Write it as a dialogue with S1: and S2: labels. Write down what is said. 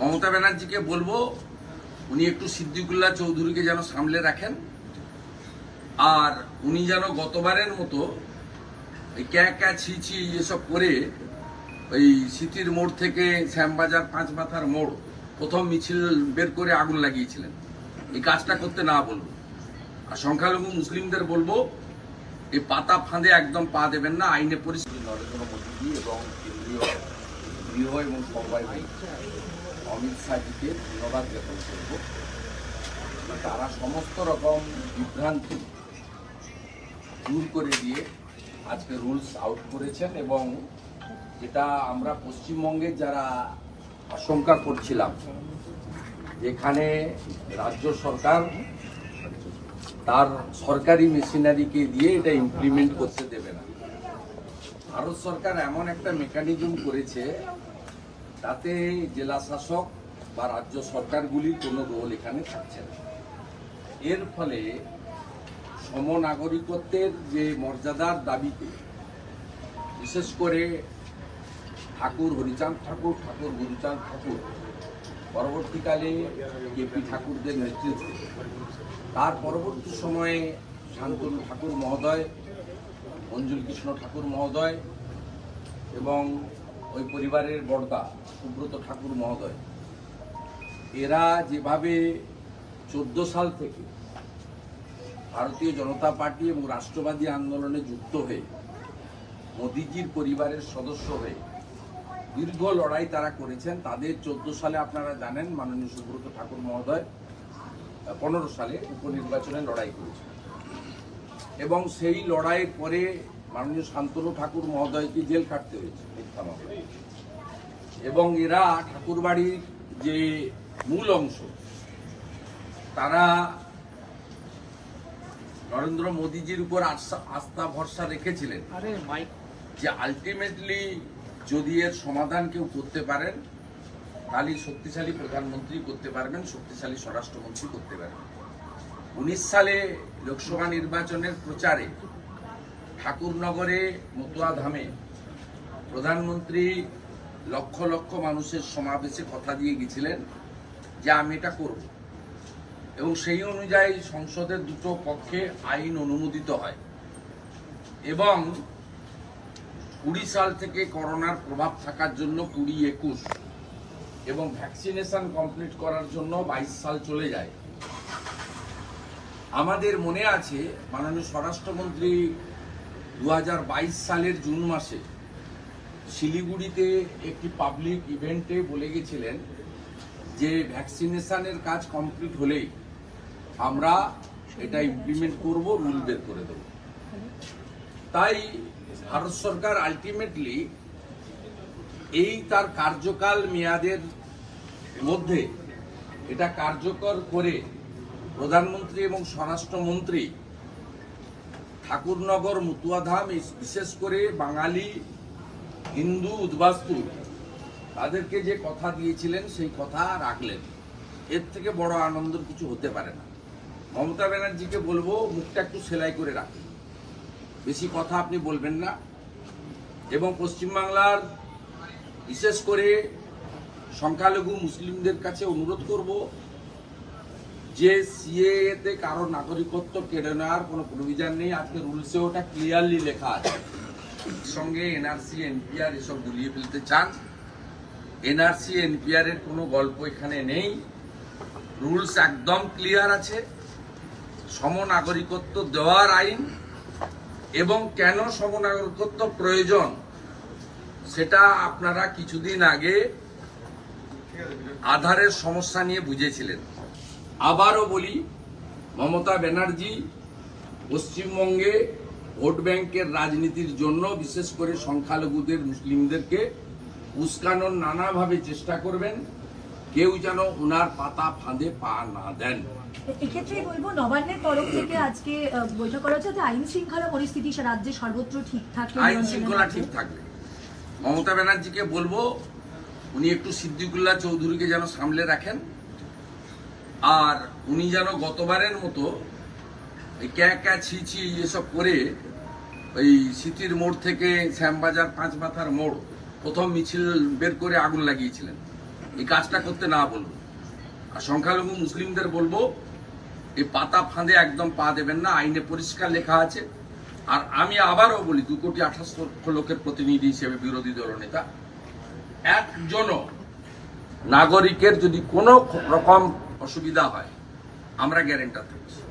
S1: মমতা ব্যানার্জিকে বলব, উনি একটু সিদ্দিকুল্লাহ চৌধুরীকে যেন সামলে রাখেন। আর উনি যেন গতবারের মতো এই ক্যা ক্যা ছি ছি এসব করে ওই সিটির মোড় থেকে শ্যামবাজার পাঁচ মাথার মোড় প্রথম মিছিল বের করে আগুন লাগিয়েছিলেন। এই কাজটা করতে না বলব। আর সংখ্যালঘু মুসলিমদের বলব, এই পাতা ফাঁদে একদম পা দেবেন না, আইনে পরিস্থিতি নরেন্দ্র মোদীজি এবং কেন্দ্রীয় গৃহ এবং মন্ত্রী অমিত শাহজিকে ধন্যবাদ জ্ঞাপন করব। তারা সমস্ত রকম বিভ্রান্তি দূর করে দিয়ে আজকে রুলস আউট করেছেন এবং যেটা আমরা পশ্চিমবঙ্গের যারা আশঙ্কা করছিলাম যেখানে রাজ্য সরকার তার সরকারি মেশিনারিকে দিয়ে এটা ইমপ্লিমেন্ট করতে দেবে না। ভারত সরকার এমন একটা মেকানিজম করেছে তাতে জেলা শাসক বা রাজ্য সরকারগুলির কোনো রোল এখানে থাকছে না। এর ফলে সমনাগরিকত্বের যে মর্যাদার দাবিতে, বিশেষ করে ঠাকুর হরিচাঁদ ঠাকুর ঠাকুর গুরুচাঁদ ঠাকুর, পরবর্তীকালে কেপি ঠাকুরদের নেতৃত্বে, তার পরবর্তী সময়ে শান্তনু ঠাকুর মহোদয় মঞ্জুল কৃষ্ণ ঠাকুর মহোদয় এবং ওই পরিবারের বর্দা সুব্রত ঠাকুর মহোদয়, এরা যেভাবে চোদ্দ সাল থেকে ভারতীয় জনতা পার্টি এবং রাষ্ট্রবাদী আন্দোলনে যুক্ত হয়ে, মোদিজির পরিবারের সদস্য হয়ে দীর্ঘ লড়াই তারা করেছেন, তাদের চোদ্দ সালে আপনারা জানেন মাননীয় সুব্রত ঠাকুর মহোদয়, পনেরো সালে উপনির্বাচনে লড়াই করেছেন এবং সেই লড়াইয়ের পরে মাননীয় শান্তনু ঠাকুর মহোদয়কে জেল কাটতে হয়েছে মিথ্যা মামলায়। এবং এরা ঠাকুরবাড়ির যে মূল অংশ তারা নরেন্দ্র মোদীজির উপর আস্থা ভরসা রেখেছিলেন যে আলটিমেটলি যদি এর সমাধান কেউ করতে পারেন তাহলে শক্তিশালী প্রধানমন্ত্রী করতে পারবেন শক্তিশালী স্বরাষ্ট্রমন্ত্রী করতে পারবেন উনিশ সালে লোকসভা নির্বাচনের প্রচারে ঠাকুরনগরে মতুয়া ধামে প্রধানমন্ত্রী লক্ষ লক্ষ মানুষের সমাবেশে কথা দিয়ে গেছিলেন যে আমি এটা করব। এবং সেই অনুযায়ী সংসদের দুটো পক্ষে আইন অনুমোদিত হয়। এবং কুড়ি সাল থেকে করোনার প্রভাব থাকার জন্য কুড়ি একুশ এবং ভ্যাকসিনেশন কমপ্লিট করার জন্য বাইশ সাল চলে যায়। আমাদের মনে আছে মাননীয় স্বরাষ্ট্রমন্ত্রী দু হাজার বাইশ সালের জুন মাসে শিলিগুড়িতে একটি পাবলিক ইভেন্টে বলে গেছিলেন যে ভ্যাকসিনেশনের কাজ কমপ্লিট হলেই আমরা এটা ইমপ্লিমেন্ট করব রুল বের করে দেবো। তাই ভারত সরকার আলটিমেটলি এই তার কার্যকাল মেয়াদের মধ্যে এটা কার্যকর করে প্রধানমন্ত্রী এবং স্বরাষ্ট্রমন্ত্রী ঠাকুরনগর মুতুয়াধাম বিশেষ করে বাঙালি হিন্দু উদ্বাস্তু, তাদেরকে যে কথা দিয়েছিলেন, সেই কথা রাখলেন। এর থেকে বড় আনন্দের কিছু হতে পারে না। মমতা ব্যানার্জিকে বলব, মুখটা একটু সেলাই করে রাখুন। বেশি কথা আপনি বলবেন না। এবং পশ্চিমবাংলার বিশেষ করে সংখ্যালঘু মুসলিমদের কাছে অনুরোধ করব যে সিএতে কারও নাগরিকত্ব কেড়ে নেওয়ার কোনো প্রভিজন নেই, আজকে রুলসে ওটা ক্লিয়ারলি লেখা আছে। সঙ্গে এনআরসি এনপিআর এসব গুলিয়ে ফেলতে চান। এনআরসি এনপিআর এর কোনো গল্প এখানে নেই। রুলস একদম ক্লিয়ার আছে। সমনাগরিকত্ব দেওয়ার আইন এবং কেন সমনাগরিকত্ব প্রয়োজন, সেটা আপনারা কিছুদিন আগে আধারের সমস্যা নিয়ে বুঝেছিলেন। আবারও বলি মমতা ব্যানার্জি পশ্চিমবঙ্গে ভোট ব্যাংকের রাজনীতির জন্য বিশেষ করে সংখ্যালঘুদের মুসলিমদেরকে উস্কানোর নানাভাবে চেষ্টা করবেন। কেউ যেন ওনার পাতা ফাঁদে পা না দেন।
S2: এক্ষেত্রে বলব নবান্নের তরফ থেকে আজকে বৈঠক করা হচ্ছে। আইন শৃঙ্খলা পরিস্থিতি রাজ্যে সর্বত্র ঠিক থাকে
S1: আইন শৃঙ্খলা ঠিক থাকবে। মমতা ব্যানার্জিকে বলব উনি একটু সিদ্দিকুল্লাহ চৌধুরীকে যেন সামলে রাখেন। আর উনি যেন গতবারের মতো এই ক্যা ক্যা ছি ছি এসব করে ওই সিটির মোড় থেকে শ্যামবাজার পাঁচ মাথার মোড় প্রথম মিছিল বের করে আগুন লাগিয়েছিলেন। এই কাজটা করতে না বলব। আর সংখ্যালঘু মুসলিমদের বলব, এই পাতা ফাঁদে একদম পা দেবেন না, আইনে পরিষ্কার লেখা আছে। আর আমি আবারও বলি, দু কোটি আঠাশ লক্ষ লোকের প্রতিনিধি হিসেবে বিরোধী দল নেতা। একজনও নাগরিকের যদি কোনো রকম অসুবিধা হয় আমরা গ্যারেন্টার থাকছি